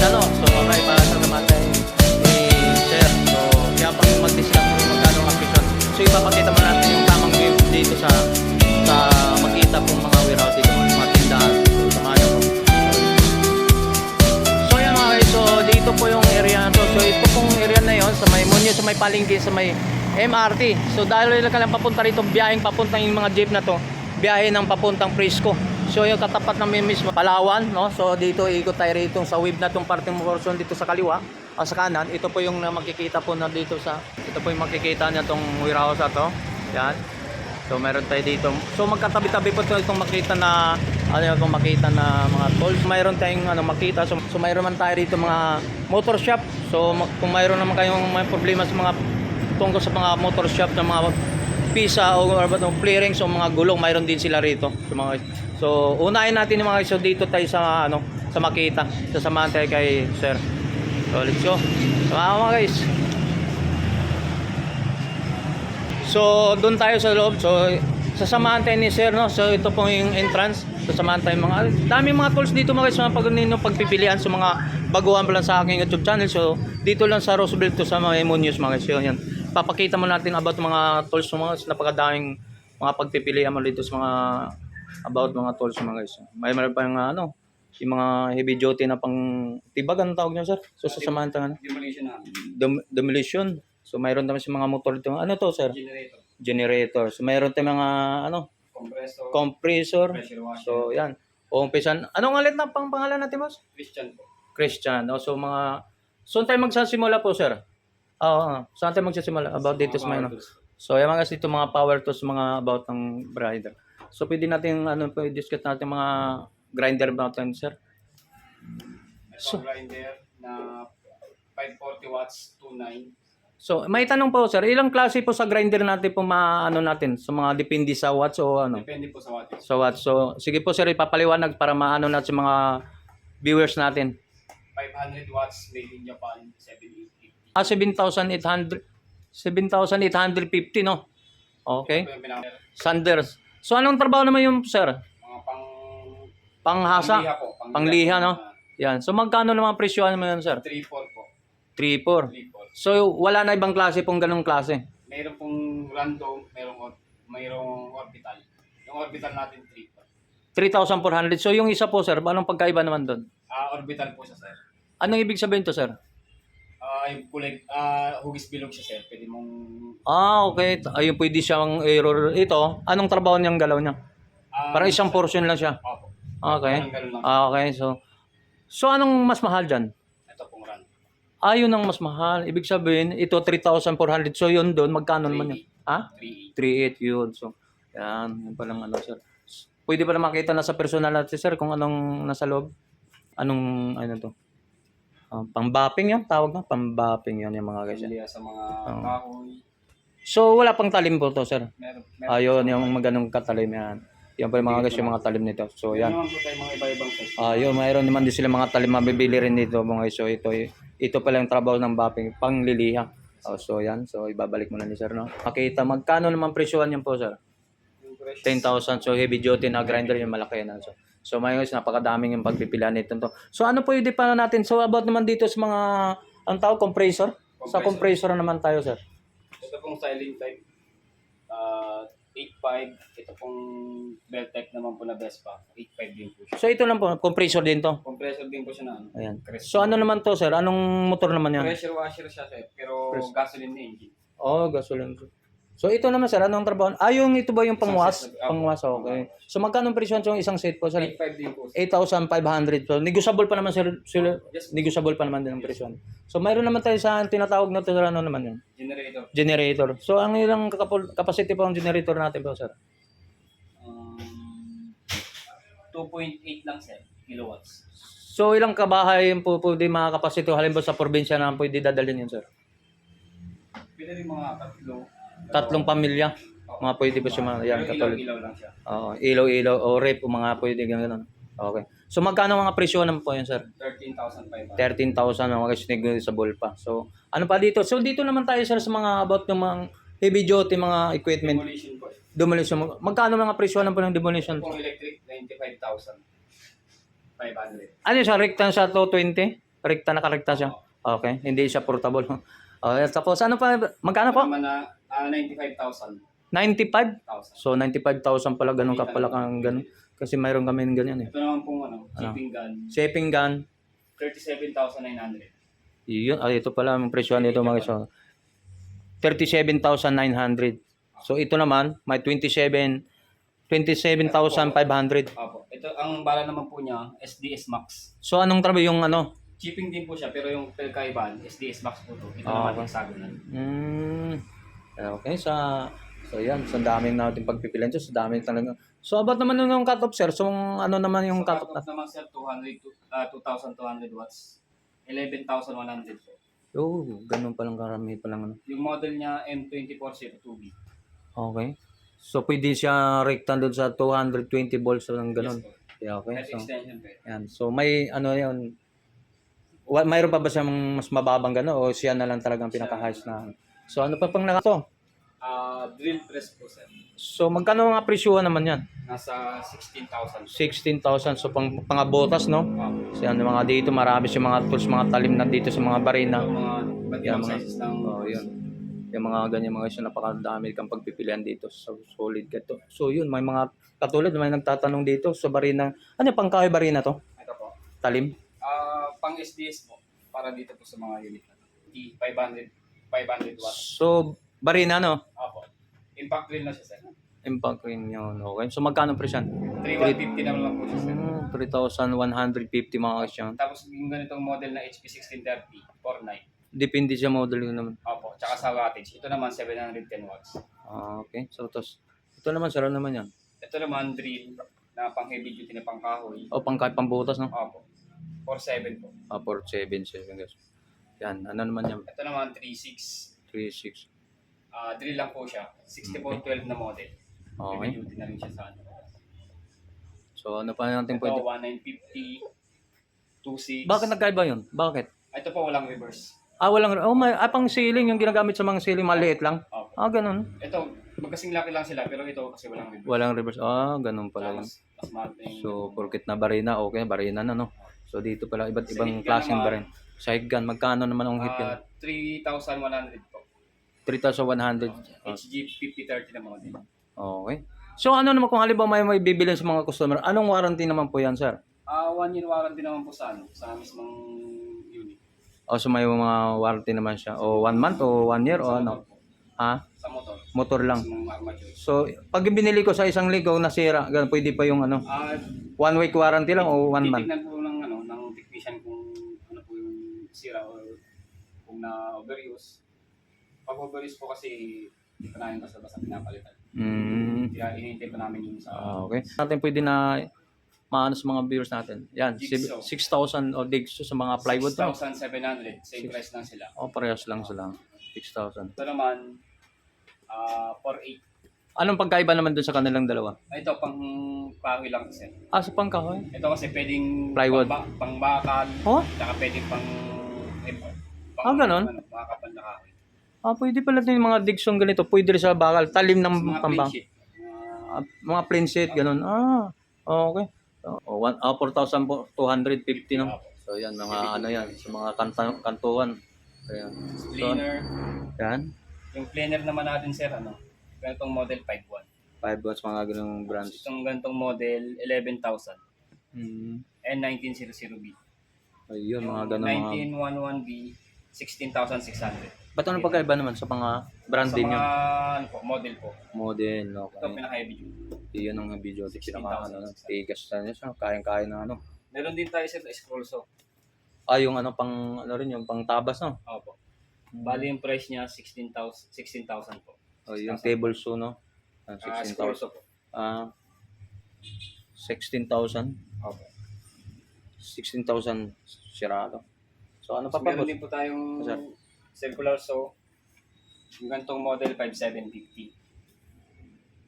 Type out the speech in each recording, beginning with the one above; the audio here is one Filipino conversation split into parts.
makina no. So sa naman tayo ni Sir. So kaya pang mag-discuss mo yung magkano ang presyon. So ipapakita mo natin yung tamang view dito sa sa makita pong mga warehouse dito mga tindahan. So samahan mo. So yan mga guys, so dito po yung area na to. So ito pong area na yon sa may Munyo, sa may Palengke, sa may MRT. So dahil ka lang papunta rito, biyaheng papunta yung mga jeep na to, biyahe ng papuntang Frisco. So yung katapat namin mismo, Palawan, no? So dito ikot tayo rito sa wave na tong parting portion dito sa kaliwa, o sa kanan. Ito po yung na makikita po na dito sa, ito po yung makikita niya tong warehouse na to. Yan. So meron tayo dito. So magkatabi-tabi po ito itong makita na ano yung itong makita na mga tolls. Mayroon tayong ano makita. So, so mayroon man tayo dito mga motor shop. So kung mayroon naman kayong may problema sa mga tungkol sa mga motor shop na mga pisa o or ba itong clearings o mga gulong, mayroon din sila rito. So, mga, so unahin natin yung mga guys. So dito tayo sa ano sa makita. Sasamahan tayo kay Sir. So let's go. So mga guys. So, doon tayo sa loob. So, sasamahan tayo ni Sir, no? So, ito po yung entrance. Sasamahan tayo mga... Dami mga tools dito mga guys, mga pag ninyo pagpipilian sa mga baguhan pa lang sa aking YouTube channel. So, dito lang sa Roseville to sa mga Emon mga guys. So, yan. Papakita mo natin about mga tools mga guys. Napakadaming mga pagpipilian mo dito sa mga about mga tools mga guys. May meron pa yung ano, yung mga heavy duty na pang tibag ang tawag niyo sir. So sasamahan ano? Demolition na. Dem- demolition. So mayroon naman si mga motor dito. Ano to sir? Generator. generator. So mayroon tayong mga ano, Compressor. compressor. So yan. Umpisan. Anong alit na pang pangalan natin, boss? Christian po. Christian. No? So mga Saan tayo magsasimula po, sir? Oo. ah. saan tayo magsasimula? About dito sa mga ano? So yan mga dito mga power tools mga about ng grinder. So pwede natin ano po i-discuss natin mga grinder natin, sir. So, grinder na 540 watts, 29. So may tanong po, sir. Ilang klase po sa grinder natin po maano natin? Sa mga depende sa watts o ano? Depende po sa wattage. So what? So sige po sir, ipapaliwanag para maano natin sa mga viewers natin. 500 watts made in Japan, 7850. Ah, 7,800 7,850 no? Okay. Pinaka- Sanders. So anong trabaho naman yung sir? Mga pang... Panghasa? Pangliha po. Pangliha, no? Yan. So magkano naman presyo naman yun sir? 3-4 po. 3,400. 3-4. So wala na ibang klase pong ganong klase. Mayroon pong random, mayroong, or- mayroong orbital. Yung orbital natin 3-4. 3,400. So yung isa po sir, anong pagkaiba naman doon? Ah, orbital po siya, sir. Anong ibig sabihin to sir? Ah, yung kulay, ah, hugis bilog siya, sir. Pwede mong... Ah, okay. Ayun pwede siyang error. Ito, anong trabaho niyang galaw niya? ah, Parang isang portion lang siya. Opo. Okay. Parang ganun lang. Ah, okay. So, so anong mas mahal dyan? Ito pong run. Ah, yun ang mas mahal. Ibig sabihin, ito 3,400. So, yun doon, magkano naman yun? Ha? 3 3,800 yun. So, yan. Yan palang ano, sir. Pwede pa na makita na sa personal natin, sir, kung anong nasa loob. Anong, ano to? Ah, pang-bapping yan, tawag na. Pang-bapping yan yung mga guys. Kasi sa mga kahoy. So, wala pang talim po to, sir. Meron. meron Ayun, yung maganong katalim yan. Yan po yung mga guys, yung mga talim nito. So, yan. Meron naman po tayo mga iba-ibang size. Ah, yun, mayroon naman din sila mga talim mabibili rin dito mga guys. So ito ito pala yung trabaho ng bapping, pangliliha. Oh, so yan, so ibabalik mo na ni sir no. Makita magkano naman presyohan yan po sir? Yung presyo. 10,000 so heavy duty na grinder yung malaki na. So so may guys napakadaming yung pagpipilian nito to. So ano po yung di pa natin? So about naman dito sa mga ang tawag compressor? Sa compressor naman tayo sir. Ito pong styling type. Ah, 8.5. Ito pong Beltec naman po na Vespa. 8.5 din po siya. So ito lang po, compressor din to. Compressor din po siya na ano. Ayan. Crest. So ano naman to sir? Anong motor naman yan? Pressure washer siya sir. Pero Press- gasoline na engine. Oh, gasoline. So ito naman sir, anong trabaho? Ah, yung ito ba yung pangwas? Set na- Pangwas, okay. So magkano ang presyo yung isang set po sir? 8.5 din po. 8,500 po. Negotiable pa naman sir, sir Yes. negotiable pa naman din ang presyo. So mayroon naman tayo sa tinatawag na sir, ano naman yun? Generator. Generator. So ang ilang capacity po ang generator natin po sir? Um, 2.8 lang sir. Kilowatts. So ilang kabahay po pwede mga capacity halimbawa sa probinsya na pwede dadalhin yun sir? Pwede rin mga tatlo. Tatlong pamilya. Mga pwede pa siya mga yan katulad. ilaw-ilaw lang siya. Oo, ilaw-ilaw o rep o mga pwede ganun. Okay. So magkano mga presyo naman po yun, sir? 13,500. 13,000 mga negotiable pa. So ano pa dito? So dito naman tayo sir sa mga about ng mga heavy duty mga equipment. Demolition po. Demolition. Magkano mga presyo naman po ng demolition? Kung electric, 95,500. Ano siya? Rekta siya to 20? Rekta nakarekta siya? Okay. Hindi siya portable. Okay. Tapos ano pa? Magkano po? Ito naman na ah, 95,000. 95? 1,000. So 95,000 pala ganun ka pala kang ganun. Kasi mayroon kami ng ganyan eh. Ito naman pong ano, shipping gun, Shaping gun. 37,900. Yun, ah, ito pala ang presyo nito mga so 37,900. So ito naman may 27 27,500. Opo. Ito, ang bala naman po niya, SDS Max. So anong trabaho yung ano? Shipping din po siya, pero yung pagkaibahan, SDS Max po to. Ito Ah, naman okay. hexagonal. Mm, okay, sa So yan, sa dami natin pagpipilian so, sa dami talaga. So about naman yung cut-off sir, so ano naman yung Sa cut-off cut-off naman sir, 200, to- ah, 2,200 watts. 11,100 po. Oh, ganun pa lang karami pa lang ano. Yung model niya, M2402B. Okay. So pwede siya doon sa 220 volts lang ganun. Yes. Yeah, okay. So, extension yan. So may ano yun, mayroon pa ba siyang mas mababang gano'n o siya na lang talagang pinaka-highest na? So ano pa pang naka to? Ah, drill press po sir. So magkano mga presyuhan naman yan? Nasa 16,000. 16,000 so pang pangabotas no? Wow. So yan mga dito marami yung mga tools, mga talim na dito sa mga barina. Ito mga mga- sizes ng Oh, yun. Yung mga ganyan mga isyo napakadami kang pagpipilian dito so solid ka to. So yun may mga katulad may nagtatanong dito sa barina. Ano yung pangkahoy barina to? Ito po. Talim? Ah, pang SDS po. Para dito po sa mga unit. Di 500 500 watts. So barina no? Opo. Impact drill na siya sir. Impact rin yun. Okay. So magkano presyo? 3150 naman lang po siya sir. Hmm, 3,150 mga kasyan. Tapos yung ganitong model na HP 1630, 49. Depende sa model yun naman. Opo, tsaka sa wattage. Ito naman 710 watts. Ah, okay. So, tos, ito naman, sara naman yan. Ito naman drill na pang heavy duty na pang kahoy. O, pang kahit pambutas, no? Opo. 47 po. Ah, 477, guys. Yan, ano naman yan? Ito naman 36. 36. Ah, drill lang po siya. 6412 na model. Okay. Heavy duty na rin siya sa ano. So, ano pa natin Ito pwede? 1950 26. Bakit nagkaiba yun? Bakit? Ito po walang reverse. Ah, walang, oh, may, ah, pang ceiling, yung ginagamit sa mga ceiling, maliit lang. Opo. Ah, ganun. Ito, magkasing laki lang sila pero ito kasi walang reverse. Walang reverse. Ah, ganun pala yun. Mas, mas So, porkit na barina, okay, barina na, no? So, dito pala, iba't ibang klaseng naman, Side gun, magkano naman ang hit gun? Ah, 3,100 po. 3,100. Ah, HG 5030 na model. Okay. So ano naman kung halimbawa may may bibilin sa mga customer, anong warranty naman po yan, sir? Ah, one year warranty naman po sa ano, sa mismong unit. O so may mga warranty naman siya. O one month o one year o Sa ano? motor po. Ha? Sa motor. Motor lang. Mismong armature. So pag binili ko sa isang ligaw nasira, ganun, pwede pa yung ano, Ah, one week warranty lang o one month? titignan po ng ano, ng technician kung ano po yung sira or kung na overuse. Pag overuse po kasi hindi pa namin basta-basta pinapalitan. Mm. Kaya inintay pa namin yung sa Ah, okay. Natin pwede na maano sa mga viewers natin. Yan, Jigsaw. 6,000 o digso sa mga plywood. no? 6,700. Same price lang sila. O parehas lang sila. 6,000. Ito naman, ah 4,800. Anong pagkaiba naman dun sa kanilang dalawa? Ito pang kahoy lang kasi. Ah, sa pangkahoy. Ito kasi pwedeng Plywood. pang, pang bakal, Oh? tsaka pwedeng pang Ah, ganon? Ano, na kahoy. Ah, pwede pala din mga digsong ganito. Pwede rin sa bakal. Talim ng mga pambang. plain sheet. mga- plain sheet, ganun. Ah, okay. Oh, one, ah, 4,250, no? So, yan, mga ano yan, sa mga kanta, kantuan. Ayan. So, planer. yan. Yung planer naman natin sir, ano, ganitong model 5.1. 5 watts, mga ganung brands. Itong ganitong model, 11,000. Hmm. N1900B. Ayun, mga ganun mga... 1911B, 16,600. Ba't anong pagkaiba naman sa mga brand Sa din mga yun? ano po, model po. Model, Ito okay. pinaka-heavy duty. Iyon ang video. Pinaka, ano, 16,000. tigas na niya siya. Kayang-kaya na ano. Meron din tayo sir, scroll saw. Ah, yung ano pang, ano rin, yung pang tabas, no? Opo. Bali yung price niya 16,000 16,000 po. Oh, yung 16,000. table saw, no? Ah, Ah, scroll 16,000. saw po. Ah, 16,000. Opo. 16,000 sirado. So ano pa So, pa? meron din po tayong Sir. circular saw. Yung ganitong model 5750.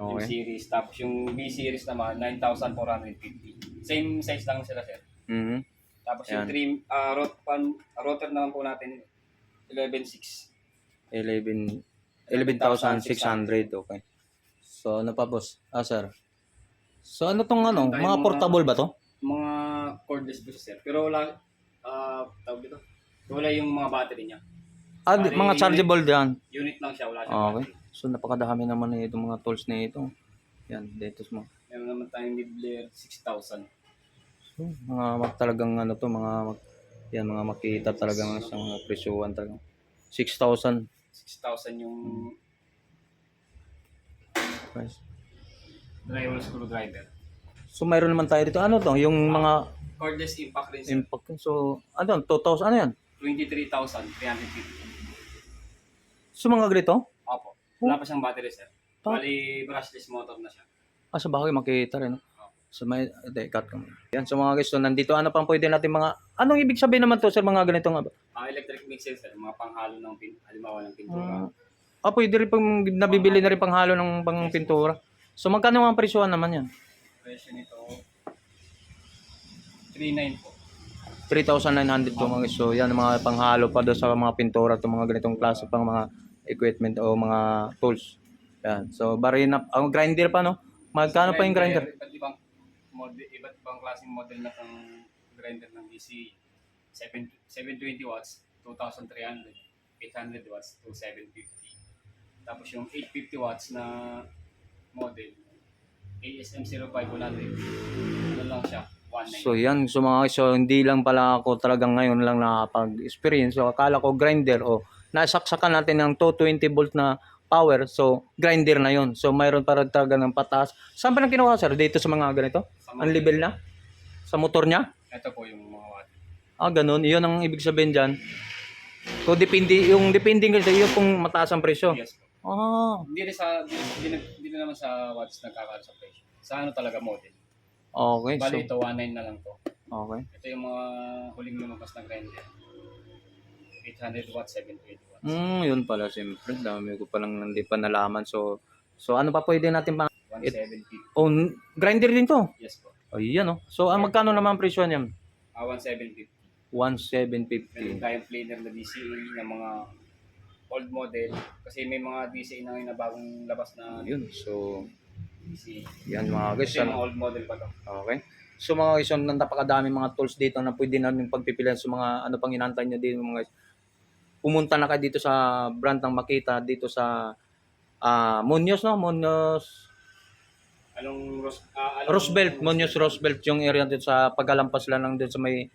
Yung Okay. series. Tapos yung B series naman 9450. Same size lang sila sir. Mhm. Tapos yung Yan. trim, ah rot, pan, rotor naman po natin, 11.6. 11 11,600 okay. So ano pa boss? Ah sir. So ano tong ano, mga mga- portable ba to? Mga cordless po sir. Pero wala, ah tawag dito, wala yung mga battery niya. Ah, di- Bali, mga chargeable diyan. Unit lang siya, wala siyang Ah, Okay. battery. So napakadami naman na itong mga tools na ito. Yan, dito mo. Meron naman tayong Midlayer 6,000. So, mga mag- talagang ano to, mga mag- yan mga makita talagang sa mga presyuhan talaga. 6,000. 6,000 yung Nice. drywall screwdriver. So mayroon naman tayo dito. Ano to? Yung mga Cordless impact rin sir. impact. So ano, 2,000 ano yan? 23,350. So mga ganito? Opo. Wala pa siyang battery sir. Pa- Bali, brushless motor na siya. Ah, sa bagay makita rin. No? So may, hindi, cut ko muna. Yan, so mga guys, so nandito, ano pang pwede natin mga, anong ibig sabihin naman to sa mga ganitong, Ah, electric mixer sir, mga panghalo ng pin, halimbawa ng pintura. ah, pwede rin pang, nabibili na rin panghalo ng pang pintura. So magkano ang presyohan naman yan? Presyo nito 3.9 po. 3,900 to mga guys. So yan, mga panghalo pa doon sa mga pintura, to mga ganitong klase pang mga equipment o mga tools. Yan. So bari na, ang grinder pa no? Magkano pa yung grinder? Iba't ibang model, iba't ibang klaseng model na pang grinder ng DC. 7, 720 watts, 2,300. 800 watts to 750. Tapos yung 850 watts na model, ASM 05 100. Ano lang siya? 190. So yan, so mga so hindi lang pala ako talagang ngayon lang nakapag-experience. So akala ko grinder o nasaksakan natin ng 220 volt na power. So grinder na yon. So mayroon para talaga ng pataas. Saan pa nang kinuha sir? Dito sa mga ganito? Ang level na? Sa motor niya? Ito po yung mga watt. Ah, ganun. Iyon ang ibig sabihin dyan. So depende, yung depending kasi yun kung mataas ang presyo. Yes po. Ah, Hindi rin sa hindi, hindi, hindi na naman sa watts nagkakaroon sa presyo. Sa ano talaga model. Okay. So, Bali ito 19 na lang to. okay. Ito yung mga huling lumabas na grinder. 800 watts, 720 watts. Hmm, yun pala siyempre. Dami ko palang hindi pa nalaman. So, so ano pa pwede natin pa? 1750. Oh, grinder din to. Yes po. Oh, yan oh. So, ah, magkano naman ang presyo niyan? Ah, 1750. 1,750. Meron tayong planer na DCA ng mga old model. Kasi may mga DCA na ngayon na bagong labas na Yun. So. Yan mga guys. Kasi mga Ano? old model pa to. Okay. So mga guys, yun, napakadami mga tools dito na pwede natin pagpipilian sa mga ano pang inantay nyo dito mga guys. Pumunta na kayo dito sa brand ng Makita dito sa ah Munoz no? Munoz Anong Ros ah, anong- Roosevelt, Munoz Roosevelt yung area dito sa pagkalampas lang lang dito sa may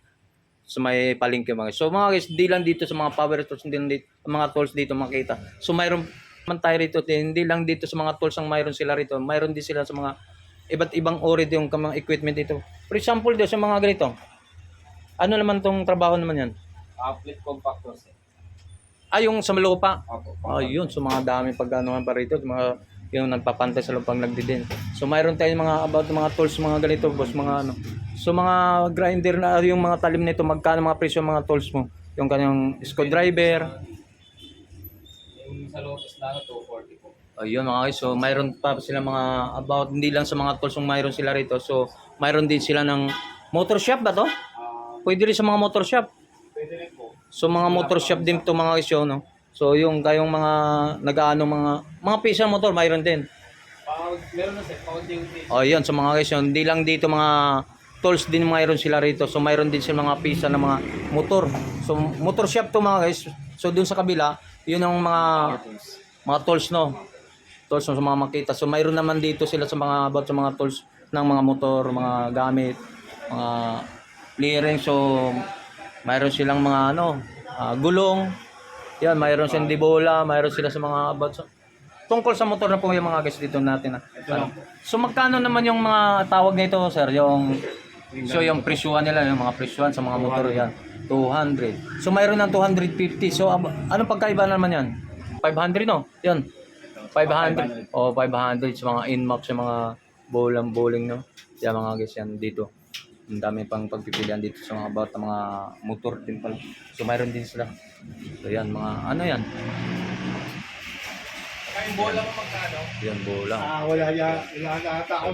sa may palengke mga guys. So mga guys, di lang dito sa mga power tools, hindi lang dito, mga tools dito makita. So mayroon man tayo rito, hindi lang dito sa mga tools ang mayroon sila rito. Mayroon din sila sa mga iba't ibang ori yung mga equipment dito. For example, dito sa mga ganito. Ano naman tong trabaho naman yan? Ah, flip compactor sir. Ah, yung sa lupa. Opo. Ah, yun. So mga dami pagkanoan pa rito. Mga yung nagpapantay sa lupang nagdidin. So mayroon tayong mga about mga tools, mga ganito, boss, mga ano. So mga grinder na yung mga talim nito, magkano mga presyo mga tools mo? Yung kanyang screwdriver. Sa Lotus na ano, 240 po. Ayun mga guys, so mayroon pa sila mga about hindi lang sa mga tools yung mayroon sila rito. So mayroon din sila ng motor shop ba to? Ah, Pwede rin sa mga motor shop. pwede rin po. So mga motor shop din to mga guys yun, no? So yung kayong mga nag-ano mga mga pisa motor mayroon din. Pag, meron na sir, yung Oh, yun sa mga guys yun. Hindi lang dito mga tools din mayroon sila rito. So mayroon din sila mga pisa ng mga motor. So motor shop to mga guys. So dun sa kabila, yun ang mga mga tools no. Tools no, sa mga makita. So mayroon naman dito sila sa mga about sa mga tools ng mga motor, mga gamit, mga clearing. So mayroon silang mga ano, ah, gulong. Yan, mayroon silang dibola, mayroon sila sa mga about sa tungkol sa motor na po yung mga guys dito natin. ah. Ito lang po. So magkano naman yung mga tawag nito, sir? Yung so yung presyuhan nila, yung mga presyuhan sa mga motor yan. 200. So mayroon ng 250. So ab- anong pagkaiba naman yan? 500 no? Yan. 500. O 500 sa mga inmax sa mga bowling bowling no. Yan mga guys yan dito. Ang dami pang pagpipilian dito sa mga ng mga motor din pala. So mayroon din sila. So yan mga ano yan? Yung bola mo magkano? Yan bola. Ah, wala ya, wala na ata ako.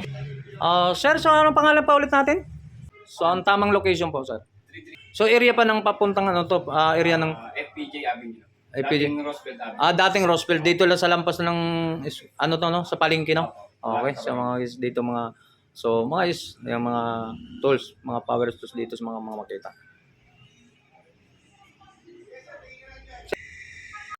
Ah, sir, so anong pangalan pa ulit natin? So, ang tamang location po, sir. 33 So, area pa ng papuntang ano to, ah, area ng uh, FPJ Avenue. FPJ. Dating Roosevelt Avenue. ah, dating Roosevelt dito lang sa lampas ng is- ano to no, sa palengke no. Okay, sa mga is dito mga so mga is yung mga tools, mga power tools dito sa mga mga makita.